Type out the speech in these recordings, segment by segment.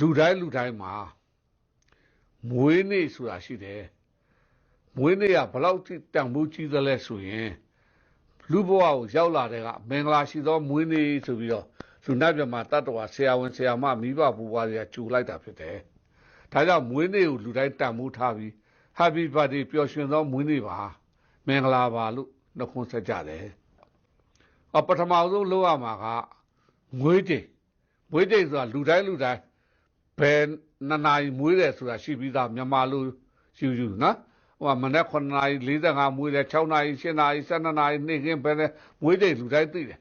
လူတိုင်းလူတိုင်းမှာမွေးနေ့ဆိုတာရှိတယ်မွေးနေ့ကဘလောက်ထိတန်ဖိုးကြီးသလဲဆိုရင်လူဘဝကိုရောက်လာတဲ့ကမင်္ဂလာရှိသောမွေးနေ့ဆိုပြီးတော့လူနာပြမှာတတ္တဝါဆရာဝန်ဆရာမမိဘဘူဘွားတွေကကြူလိုက်တာဖြစ်တယ်ဒါကြောင့်မွေးနေ့ကိုလူတိုင်းတန်ဖိုးထားပြီး Happy Birthday ပျော်ရွှင်သောမွေးနေ့ပါမင်္ဂလာပါလို့နှုတ်ခွန်းဆက်ကြတယ်အပထမဆုံးလုပ်ရမှာကငွေတိတ်ငွေတိတ်ဆိုတာလူတိုင်းလူတိုင်း ဘယ်နှစ်နာရီမွေးတယ်ဆိုတာရှိပြီးသားမြန်မာလူယူယူနော်ဟိုကမနေ့9နာရီ45မွေးတယ်6နာရီ7နာရီ12နာရီနေ့ခင်းပဲမွေးတိတ်လူတိုင်းသိတယ်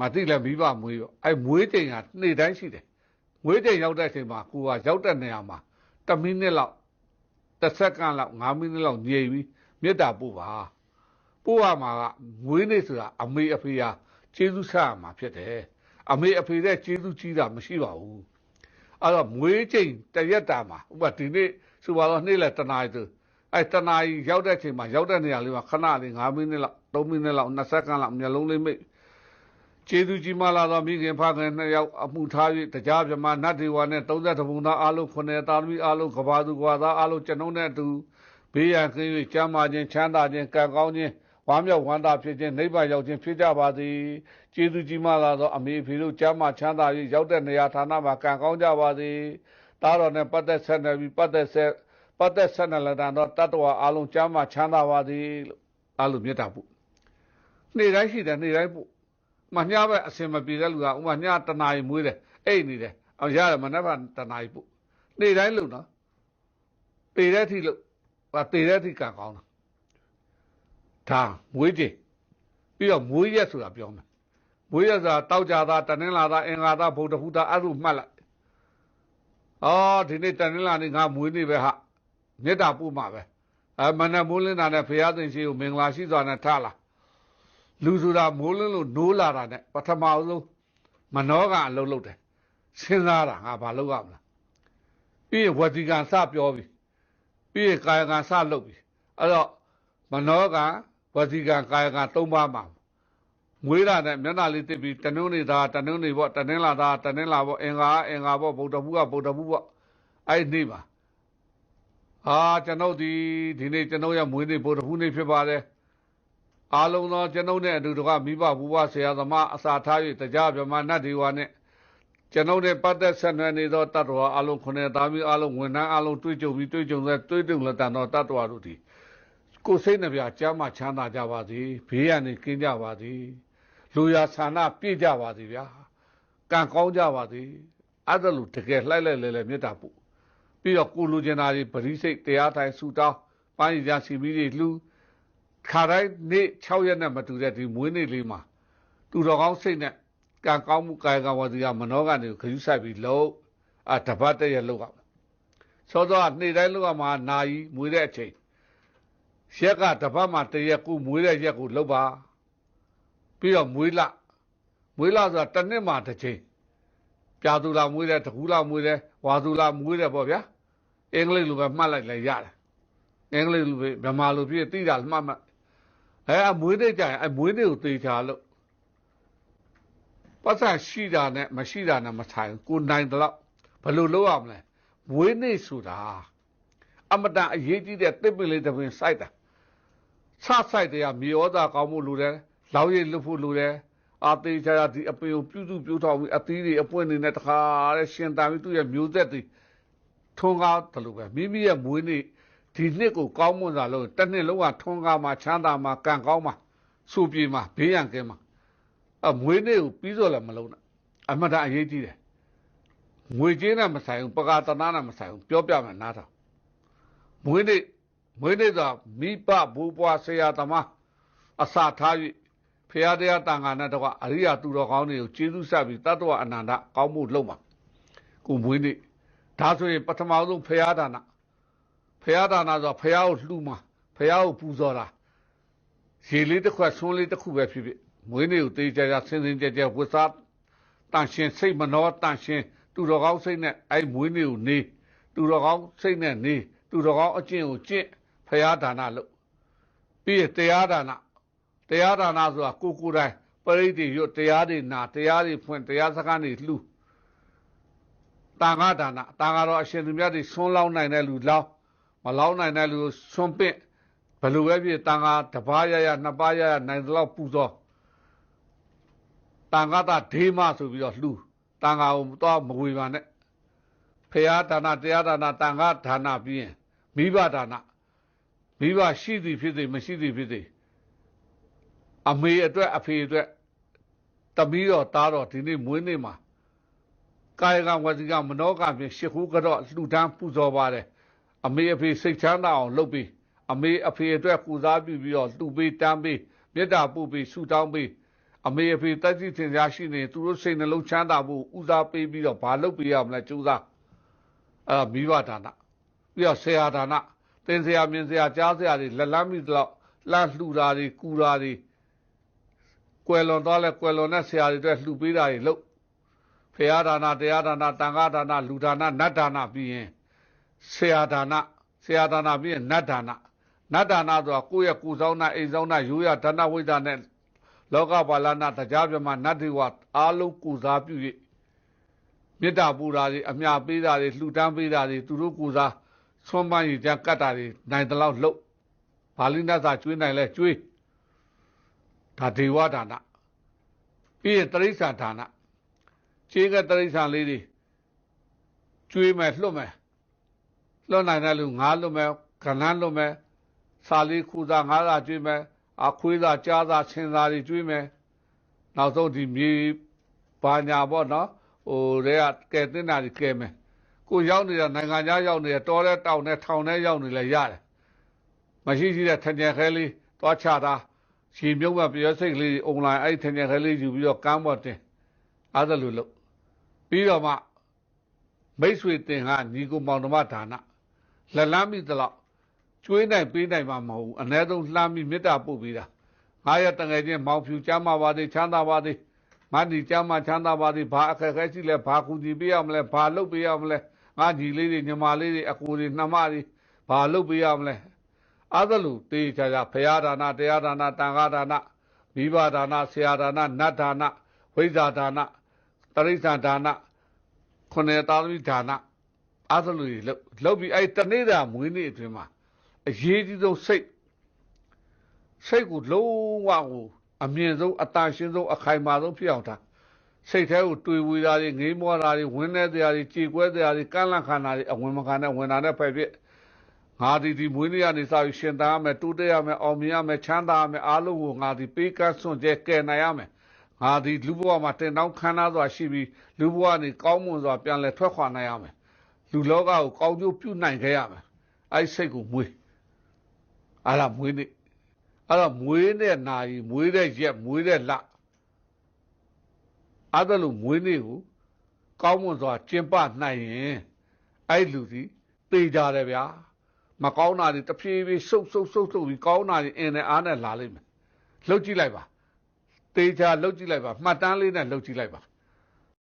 မသိလည်းမိဘမွေးရောအဲမွေးတိတ်ကနေ့တိုင်းရှိတယ်မွေးတိတ်ရောက်တဲ့အချိန်မှာကိုကရောက်တဲ့နေရာမှာ10မိနစ်လောက်10စက္ကန့်လောက်5မိနစ်လောက်ညင်ပြီးမေတ္တာပို့ပါပို့ရမှာကမွေးနေ့ဆိုတာအမေအဖေဟာကျေးဇူးဆရမှာဖြစ်တယ်အမေအဖေတဲ့ကျေးဇူးကြီးတာမရှိပါဘူး အဲ့တော့မွေးချိန်တရက်တာမှာဥပဒီနေ့ဆိုပါတော့နေ့လက်တနာရီသူအဲတနာရီရောက်တဲ့ချိန်မှာရောက်တဲ့နေရာလေးမှာခဏလေး9မိနစ်လောက်3မိနစ်လောက်20စက္ကန့်လောက်မျက်လုံးလေးမိတ်ကျေးဇူးကြီးမလာသောမိခင်ဖခင်နှစ်ယောက်အမှုထား၍တရားပြမနတ်ဒေဝနဲ့30ဘုံသားအလုံး9တာသမီအလုံးကဘာသူကဘာသားအလုံးကျွန်ုပ်နဲ့အတူဘေးရန်ခင်း၍ကျမ်းမာခြင်းချမ်းသာခြင်းကံကောင်းခြင်း ဝမ်းမြောက်ဝမ်းသာဖြစ်ခြင်းနိဗ္ဗာန်ရောက်ခြင်းဖြစ်ကြပါသည်ကျေးဇူးကြီးမလာသောအမေဖေတို့ကျမ်းမာချမ်းသာ၍ရောက်တဲ့နေရာဌာနမှာကံကောင်းကြပါသည်တားတော်နဲ့ပတ်သက်ဆက်နေပြီးပတ်သက်ဆက်ပတ်သက်ဆက်နေလက်တန်တော့တတ္တဝါအလုံးကျမ်းမာချမ်းသာပါသည်လို့အလိုမြတ်တာပို့နေ့တိုင်းရှိတယ်နေ့တိုင်းပို့မညပဲအစင်မပြေတဲ့လူကဥမာညတနာရီမွေးတယ်အိတ်နေတယ်အောင်ရတယ်မနေ့ကတနာရီပို့နေ့တိုင်းလို့နော်ပေတဲ့အထိလို့ဟာပေတဲ့အထိကံကောင်းတာ ဒါမွေးကြည့်ပြီးတော့မွေးရက်ဆိုတာပြောမယ်မွေးရက်ဆိုတာတောက်ကြတာတနင်္လာသားအင်္ဂါသားဗုဒ္ဓဖူတာအဲ့လိုမှတ်လိုက်အော်ဒီနေ့တနင်္လာနေ့ငါမွေးနေ့ပဲဟာမေတ္တာပို့မှာပဲအဲမနက်မိုးလင်းတာနဲ့ဖရာသင်ရှိကိုမင်္ဂလာရှိစွာနဲ့ထားလာလူဆိုတာမိုးလင်းလို့နိုးလာတာနဲ့ပထမဆုံးမနောကအလုံးလုံးတယ်စဉ်းစားတာငါဘာလုပ်ရမလဲပြီးရင်ဝတိကံစပြောပြီပြီးရင်ကာယကံစလုပ်ပြီအဲ့တော့မနောက ဝစီကံကာယကံ၃ပါးမှာငွေရတဲ့မျက်နှာလေးတစ်ပြီးတနုံးနေတာတနုံးနေပေါ့တနင်္လာသားတနင်္လာပေါ့အင်္ဂါအင်္ဂါပေါ့ဗုဒ္ဓဘုရားဗုဒ္ဓဘုပေါ့အဲ့ဒီမှာဟာကျွန်ုပ်ဒီဒီနေ့ကျွန်ုပ်ရဲ့မွေးနေ့ဗုဒ္ဓဘုနေ့ဖြစ်ပါတယ်အားလုံးသောကျွန်ုပ်နဲ့အတူတကမိဘဘူဘဆရာသမားအစာထား၍တရားဗြဟ္မာနတ်ဒီဝါနဲ့ကျွန်ုပ်နဲ့ပတ်သက်ဆက်နွယ်နေသောတတ္တဝါအလုံးခုနှစ်သားမီးအလုံးဝန်ထမ်းအလုံးတွေ့ကြုံပြီးတွေ့ကြုံတဲ့တွေ့ကြုံလက်တန်သောတတ္တဝါတို့သည် ကိုယ်စိတ်နှပြကျမ်းမှချမ်းသာကြပါစေဘေးရန်နေကင်းကြပါစေလူရဆန္ဒပြည့်ကြပါစေဗျာကံကောင်းကြပါစေအဲ့ဒါလိုတကယ်လှိုက်လိုက်လဲလဲမေတ္တာပို့ပြီးတော့ကိုလူကျင်တာတွေပရိစိတ်တရားထိုင်ဆူတောင်းပန်းရစီပြီးတွေလှူခါတိုင်းနေ့6ရက်နဲ့မတူတဲ့ဒီမွေးနေ့လေးမှာသူတော်ကောင်းစိတ်နဲ့ကံကောင်းမှုကာယကံဝစီကမနောကနေခရူးဆိုင်ပြီးလုံးအတပတ်တည်းရလောက်အောင်စောစောကနေ့တိုင်းလောက်မှာနာယီမွေးတဲ့အချိန် ရက်ကတပတ်မှတရက်ကိုမွေးတဲ့ရက်ကိုလောက်ပါပြီးတော့မွေးလမွေးလဆိုတာတစ်နှစ်မှတစ်ချိန်ပြာသူလာမွေးတယ်တကူလာမွေးတယ်ဝါသူလာမွေးတယ်ပေါ့ဗျာအင်္ဂလိပ်လိုပဲမှတ်လိုက်လည်းရတယ်အင်္ဂလိပ်လိုပဲဗမာလိုပြည့်သိတာမှတ်မှတ်အဲအမွေးနေ့ကြရင်အမွေးနေ့ကိုသေချာလို့ပတ်သက်ရှိတာနဲ့မရှိတာနဲ့မဆိုင်ကိုနိုင်တော့ဘယ်လိုလုပ်ရမလဲမွေးနေ့ဆိုတာအမတန်အရေးကြီးတဲ့တစ်ပင်လေးတစ်ပင်စိုက်တာ ဆဆိုင်တရားမြေဩဇာကောင်းမှုလိုတယ်လောက်ရည်လွတ်ဖို့လိုတယ်အာသေးချာဒီအပင်ကိုပြုစုပြုထောင်ပြီးအသီးတွေအပွင့်တွေနဲ့တခါတဲ့ရှင်တန်ပြီးသူ့ရဲ့မျိုးသက်တွေထွန်းကားတယ်လို့ပဲမိမိရဲ့မွေးနေ့ဒီနှစ်ကိုကောင်းမွန်စွာလုပ်တစ်နှစ်လုံးကထွန်းကားမှာချမ်းသာမှာကံကောင်းမှာစူပြေမှာဘေးရန်ကဲမှာအမွေးနေ့ကိုပြီးစော်လည်းမလုံးနဲ့အမှန်တအရေးကြီးတယ်ငွေကြေးနဲ့မဆိုင်ဘူးပကာတနာနဲ့မဆိုင်ဘူးပြောပြမယ်နားထောင်မွေးနေ့ မွေးနေ့သာမိဘဘိုးဘွားဆရာသမားအစာထား၍ဖရာတရားတန်ခါနဲ့တော့အရိယာသူတော်ကောင်းတွေကိုကျေးဇူးဆက်ပြီးတတ္တဝအနန္တကောင်းမှုလုပ်မှာကိုမွေးနေ့ဒါဆိုရင်ပထမဆုံးဖရာဒါနဖရာဒါနဆိုဖရာကိုလှူမှာဖရာကိုပူဇော်တာရေလေးတစ်ခွက်ဆွန်းလေးတစ်ခုပဲဖြစ်ဖြစ်မွေးနေ့ကိုတေးကြကြဆင်းဆင်းကြကြဝတ်စားတန်ရှင်စိတ်မနှောတန်ရှင်သူတော်ကောင်းစိတ်နဲ့အဲ့မွေးနေ့ကိုနေသူတော်ကောင်းစိတ်နဲ့နေသူတော်ကောင်းအကျင့်ကိုကျင့်ဖ ရာဒါနလုပ်ပြီးရတရားဒါနတရားဒါနဆိုတာကိုကိုယ်တိုင်ပရိသေရွတ်တရားတွေနာတရားတွေဖွင့်တရားစကားတွေလှူတန်ခါဒါနတန်ခါတော့အရှင်သူမြတ်တွေဆွန်းလောင်းနိုင်တဲ့လူလောင်းမလောင်းနိုင်တဲ့လူဆွန်းပင့်ဘယ်လိုပဲဖြစ်တန်ခါတစ်ပါးရရနှစ်ပါးရရနိုင်သလောက်ပူဇော်တန်ခါတာဒေမဆိုပြီးတော့လှူတန်ခါကိုတော့မဝေပါနဲ့ဖရာဒါနတရားဒါနတန်ခါဒါနပြီးရင်မိဘဒါန မိဘရှိသည်ဖြစ်စေမရှိသည်ဖြစ်စေအမေအတွက်အဖေအတွက်တမီးတော်သားတော်ဒီနေ့မွေးနေ့မှာကာယကဝစီကမနောကဖြင့်ရှ िख ူးကတော့လှူဒန်းပူဇော်ပါတယ်အမေအဖေစိတ်ချမ်းသာအောင်လုပ်ပြီးအမေအဖေအတွက်ကုစားပြုပြီးတော့လှူပေးတမ်းပေးမေတ္တာပို့ပြီးဆုတောင်းပေးအမေအဖေတက်ကြည့်ထင်ရှားရှိနေသူတို့စိတ်နှလုံးချမ်းသာဖို့ဦးစားပေးပြီးတော့ဘာလုပ်ပေးရမလဲကြိုးစားအဲမိဘဒါနပြီးတော့ဆရာဒါန သင်ဆရာမြင်ဆရာကြားဆရာတွေလက်လမ်းမိတော့လှမ်းလှူတာတွေကူတာတွေကွယ်လွန်သွားလဲကွယ်လွန်တဲ့ဆရာတွေအတွက်လှူပေးတာတွေလုပ်ဖရာဒါနတရားဒါနတန်ခါဒါနလူဒါနနတ်ဒါနပြီးရင်ဆရာဒါနဆရာဒါနပြီးရင်နတ်ဒါနနတ်ဒါနဆိုတာကိုယ့်ရဲ့ကိုယ်ဆောင်နာအိမ်ဆောင်နာရိုးရဒါနဝိဒ္ဒနဲ့လောကပါဠနာတရားပြမနတ်တွေဝအားလုံးကိုစားပြု၍မေတ္တာပူတာတွေအမြပေးတာတွေလှူဒန်းပေးတာတွေသူတို့ကိုစား ဆွမ်းပန်းရည်ကြကတ်တာတွေနိုင်တဲ့လောက်လှုပ်ဘာလိနတ်သာကျွေးနိုင်လဲကျွေးဒါဒေဝဒါနပြီးရင်တရိစ္ဆာဒါနခြေကတရိစ္ဆာလေးတွေကျွေးမယ်လှုပ်မယ်လှုပ်နိုင်တဲ့လူငါလှုပ်မယ်ခဏလွတ်မယ်စာလေးခုသာငါးသာကျွေးမယ်အခွေးသာကြားသာဆင်သာတွေကျွေးမယ်နောက်ဆုံးဒီမြေဘာညာပေါ့နော်ဟိုတွေကကဲတင်တာတွေကဲမယ် ကိုရောက်နေတဲ့နိုင်ငံခြားရောက်နေတဲ့တောတဲ့တောင်နဲ့ထောင်နဲ့ရောက်နေလဲရတယ်မရှိရှိတဲ့ထင်ကြခဲလေးသွားချတာရှည်မြုပ်မဲ့ပြောစိတ်လေးအုံလိုက်အဲ့ထင်ကြခဲလေးယူပြီးတော့ကမ်းပေါ်တင်အဲ့ဒါလိုလို့ပြီးတော့မှမိတ်ဆွေတင်ဟာညီကိုမောင်နှမဒါနလက်လမ်းမိသလောက်ကျွေးနိုင်ပေးနိုင်မှာမဟုတ်ဘူးအ ਨੇ ဆုံးလှမ်းပြီးမေတ္တာပို့ပေးတာငါရတငယ်ချင်းမောင်ဖြူချမ်းသာပါသေးချမ်းသာပါသေးမန္တီချမ်းသာချမ်းသာပါသေးဘာအခက်အခဲရှိလဲဘာကူညီပေးရမလဲဘာလုပ်ပေးရမလဲ ငါညီလေးတွေညီမလေးတွေအကူတွေနှမတွေဘာလုပ်ပေးရမလဲအဲ့ဒါလို့တေးချာချာဖရာဒါနတရားဒါနတန်ခါဒါနမိဘဒါနဆရာဒါနနတ်ဒါနဝိဇာဒါနတရိစ္ဆာဒါနခုနှစ်သာသမီဒါနအဲ့ဒါလို့လှုပ်လှုပ်ပြီးအဲ့တနေ့တာမွေးနေ့အတွင်းမှာအရေးကြီးဆုံးစိတ်စိတ်ကိုလုံးဝကိုအမြင့်ဆုံးအတန်ရှင်းဆုံးအခိုင်မာဆုံးဖြစ်အောင်ထား စိတ်ထဲကိုတွေးဝေတာတွေငေးမောတာတွေဝင်းနေတရားတွေကြေကွဲတရားတွေကန့်လန့်ခန္ဓာတွေအဝင်မခံတဲ့ဝင်တာနဲ့ဖယ်ဖြစ်ငါဒီဒီမွေးနေ့ကနေစပြီးရှင်သာရမယ်တိုးတက်ရမယ်အောင်မြင်ရမယ်ချမ်းသာရမယ်အားလုံးကိုငါဒီပေးကမ်းစွန့်ကြဲကယ်နိုင်ရမယ်ငါဒီလူဘဝမှာတင်တောင်းခမ်းနားစွာရှိပြီးလူဘဝနေကောင်းမွန်စွာပြန်လဲထွက်ခွာနိုင်ရမယ်လူလောကကိုကောင်းကျိုးပြုနိုင်ခဲ့ရမယ်အဲ့စိတ်ကိုမွေးအဲ့ဒါမွေးနေ့အဲ့တော့မွေးတဲ့နာရီမွေးတဲ့ရက်မွေးတဲ့လ အဲ့ဒါလို့မွေးနေ့ကိုကောင်းမွန်စွာကျင့်ပနိုင်ရင်အဲ့လူစီတေးကြတယ်ဗျာမကောင်းတာတွေတဖြည်းဖြည်းဆုပ်ဆုပ်ဆုပ်ဆုပ်ပြီးကောင်းတာတွေအင်းနဲ့အားနဲ့လာလိမ့်မယ်လှုပ်ကြည့်လိုက်ပါတေးချာလှုပ်ကြည့်လိုက်ပါမှတ်တမ်းလေးနဲ့လှုပ်ကြည့်လိုက်ပါ